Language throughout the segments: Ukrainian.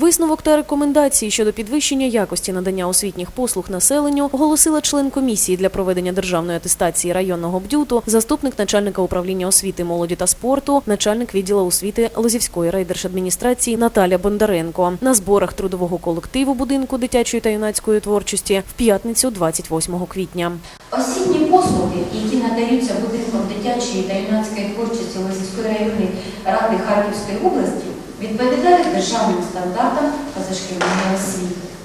Висновок та рекомендації щодо підвищення якості надання освітніх послуг населенню оголосила член комісії для проведення державної атестації районного бдюту, заступник начальника управління освіти, молоді та спорту, начальник відділу освіти Лозівської райдержадміністрації Наталя Бондаренко на зборах трудового колективу будинку дитячої та юнацької творчості в п'ятницю, 28 квітня. Освітні послуги, які надаються будинком дитячої та юнацької творчості Лозівської районної ради Харківської області, відповідають державним стандартам позашкільної освіти.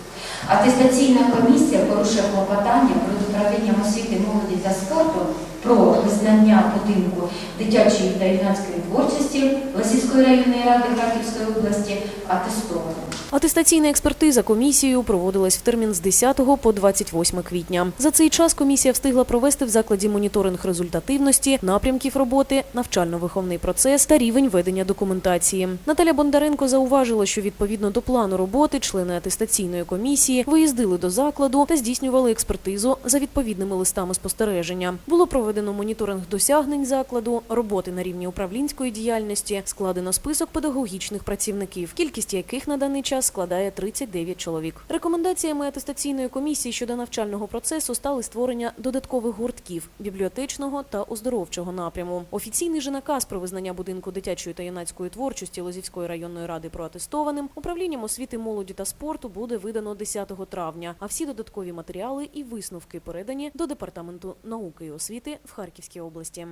Атестаційна комісія порушує клопотання про управлінням освіти молоді та спорту про визнання будинку дитячої та юнацької творчості Лосівської районної ради Харківської області атестованим. Атестаційна експертиза комісією проводилась в термін з 10 по 28 квітня. За цей час комісія встигла провести в закладі моніторинг результативності, напрямків роботи, навчально-виховний процес та рівень ведення документації. Наталя Бондаренко зауважила, що відповідно до плану роботи члени атестаційної комісії виїздили до закладу та здійснювали експертизу за відповідними листами спостереження. Було проведено моніторинг досягнень закладу, роботи на рівні управлінської діяльності, складено список педагогічних працівників, кількість яких на даний час складає 39 чоловік. Рекомендаціями атестаційної комісії щодо навчального процесу стали створення додаткових гуртків бібліотечного та оздоровчого напряму. Офіційний же наказ про визнання будинку дитячої та юнацької творчості Лозівської районної ради проатестованим управлінням освіти, молоді та спорту буде видано 10 травня. А всі додаткові матеріали і висновки передані до департаменту науки і освіти в Харківській області.